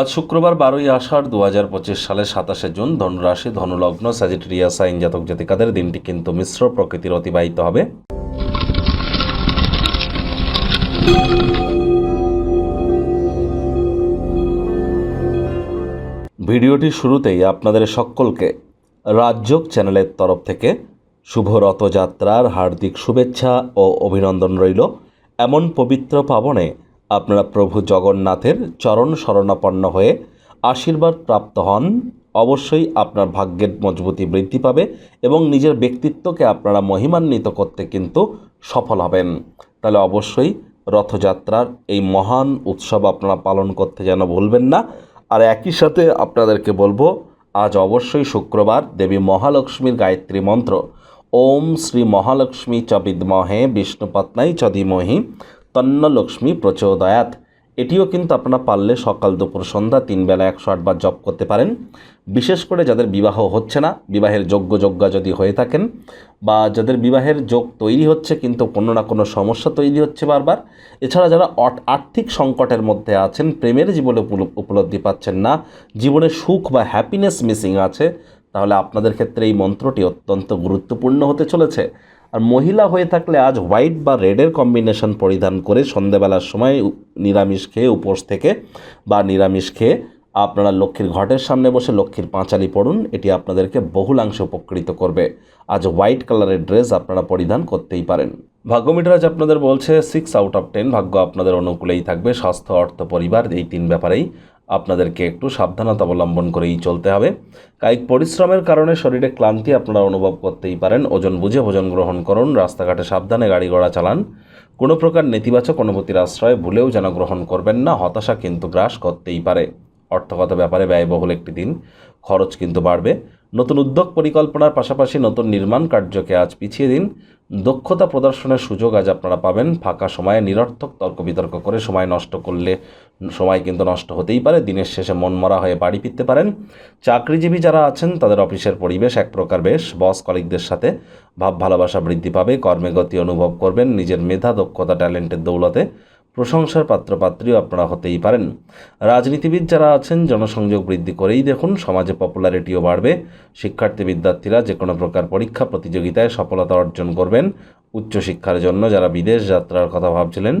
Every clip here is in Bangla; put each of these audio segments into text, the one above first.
আজ শুক্রবার বারোই আষাঢ় দু হাজার পঁচিশ সালের সাতাশে জুন ধনুরাশি, ধনুলগ্ন, স্যাজিটেরিয়া, সাইন জাতক জাতিকাদের দিনটি কিন্তু মিশ্র প্রকৃতির অতিবাহিত হবে। ভিডিওটি শুরুতেই আপনাদের সকলকে রাজযোগ চ্যানেলের তরফ থেকে শুভ রথযাত্রার হার্দিক শুভেচ্ছা ও অভিনন্দন রইল। এমন পবিত্র পাবনে আপনারা প্রভু জগন্নাথের চরণ শরণাপন্ন হয়ে আশীর্বাদ প্রাপ্ত হন। অবশ্যই আপনার ভাগ্যের মজবুতি বৃদ্ধি পাবে এবং নিজের ব্যক্তিত্বকে আপনারা মহিমান্বিত করতে কিন্তু সফল হবেন। তাহলে অবশ্যই রথযাত্রার এই মহান উৎসব আপনারা পালন করতে যেন ভুলবেন না। আর একই সাথে আপনাদেরকে বলব, আজ অবশ্যই শুক্রবার দেবী মহালক্ষ্মীর গায়ত্রী মন্ত্র। ওম শ্রী মহালক্ষ্মী চ বিদ্মহে বিষ্ণুপত্নাই চ ধীমহি। তন্ন লক্ষ্মী প্রচোদয়াত। এটিও কিন্তু আপনারা পারলে সকাল দুপুর সন্ধ্যা তিন বেলা একশো আটবার জপ করতে পারেন। বিশেষ করে যাদের বিবাহ হচ্ছে না, বিবাহের যোগ্য যোগ্যা যদি হয়ে থাকেন বা যাদের বিবাহের যোগ তৈরি হচ্ছে কিন্তু কোনো না কোনো সমস্যা তৈরি হচ্ছে বারবার, এছাড়া যারা আর্থিক সংকটের মধ্যে আছেন, প্রেমের জীবনে উপল- উপলব্ধি পাচ্ছেন না, জীবনে সুখ বা হ্যাপিনেস মিসিং আছে, তাহলে আপনাদের ক্ষেত্রে এই মন্ত্রটি অত্যন্ত গুরুত্বপূর্ণ হতে চলেছে। আর মহিলা হয়ে থাকলে আজ হোয়াইট বা রেডের কম্বিনেশন পরিধান করে সন্ধেবেলার সময় নিরামিষ খেয়ে উপোস থেকে বা নিরামিষ খেয়ে আপনারা লক্ষ্মীর ঘটের সামনে বসে লক্ষ্মীর পাঁচালি পড়ুন, এটি আপনাদেরকে বহুলাংশে উপকৃত করবে। আজ হোয়াইট কালারের ড্রেস আপনারা পরিধান করতেই পারেন। ভাগ্যমিটার আজ আপনাদের বলছে সিক্স আউট অফ টেন ভাগ্য আপনাদের অনুকূলেই থাকবে। স্বাস্থ্য, অর্থ, পরিবার, এই তিন ব্যাপারেই আপনাদেরকে একটু সাবধানতা অবলম্বন করেই চলতে হবে। কায়িক পরিশ্রমের কারণে শরীরে ক্লান্তি আপনারা অনুভব করতেই পারেন। ওজন বুঝে ভোজন গ্রহণ করুন, রাস্তাঘাটে সাবধানে গাড়ি ঘোড়া চালান। কোনো প্রকার নেতিবাচক অনুভূতির আশ্রয় ভুলেও যেন গ্রহণ করবেন না, হতাশা কিন্তু গ্রাস করতেই পারে। অর্থগত ব্যাপারে ব্যয়বহুল একটি দিন, খরচ কিন্তু বাড়বে। নতুন উদ্যোগ পরিকল্পনার পাশাপাশি নতুন নির্মাণ কার্যকে আজ পিছিয়ে দিন। দক্ষতা প্রদর্শনের সুযোগ আজ আপনারা পাবেন। ফাঁকা সময়ে নিরর্থক তর্ক বিতর্ক করে সময় নষ্ট করলে সময় কিন্তু নষ্ট হতেই পারে, দিনের শেষে মনমরা হয়ে বাড়ি ফিরতে পারেন। চাকরিজীবী যারা আছেন, তাদের অফিসের পরিবেশ এক প্রকার বেশ। বস কলিকদের সাথে ভাব ভালোবাসা বৃদ্ধি পাবে, কর্মে গতি অনুভব করবেন, নিজের মেধা, দক্ষতা, ট্যালেন্টের দৌলতে প্রশংসার পাত্রপাত্রীও আপনারা হতেই পারেন। রাজনীতিবিদ যারা আছেন, জনসংযোগ বৃদ্ধি করেই দেখুন, সমাজে পপুলারিটিও বাড়বে। শিক্ষার্থী বিদ্যার্থীরা যে কোনো প্রকার পরীক্ষা, প্রতিযোগিতায় সফলতা অর্জন করবেন। উচ্চশিক্ষার জন্য যারা বিদেশ যাত্রার কথা ভাবছিলেন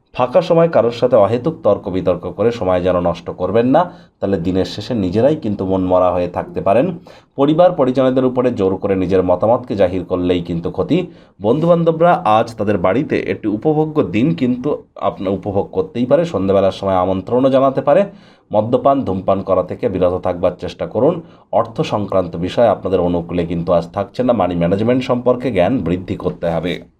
ফাঁকা সময় কারোর সাথে অহেতুক তর্ক বিতর্ক করে সময় যেন নষ্ট করবেন না, তাহলে দিনের শেষে নিজেরাই কিন্তু মন মরা হয়ে থাকতে পারেন। পরিবার, পরিজনদের উপরে জোর করে নিজের মতামতকে জাহির করলেই কিন্তু ক্ষতি। বন্ধুবান্ধবরা আজ তাদের বাড়িতে একটি উপভোগ্য দিন কিন্তু আপনার উপভোগ করতেই পারে। সন্ধ্যাবেলার সময় আমন্ত্রণও জানাতে পারে। মদ্যপান, ধূমপান করা থেকে বিরত থাকবার চেষ্টা করুন। অর্থ সংক্রান্ত বিষয় আপনাদের অনুকূলে কিন্তু আজ থাকছে না। মানি ম্যানেজমেন্ট সম্পর্কে জ্ঞান বৃদ্ধি করতে হবে।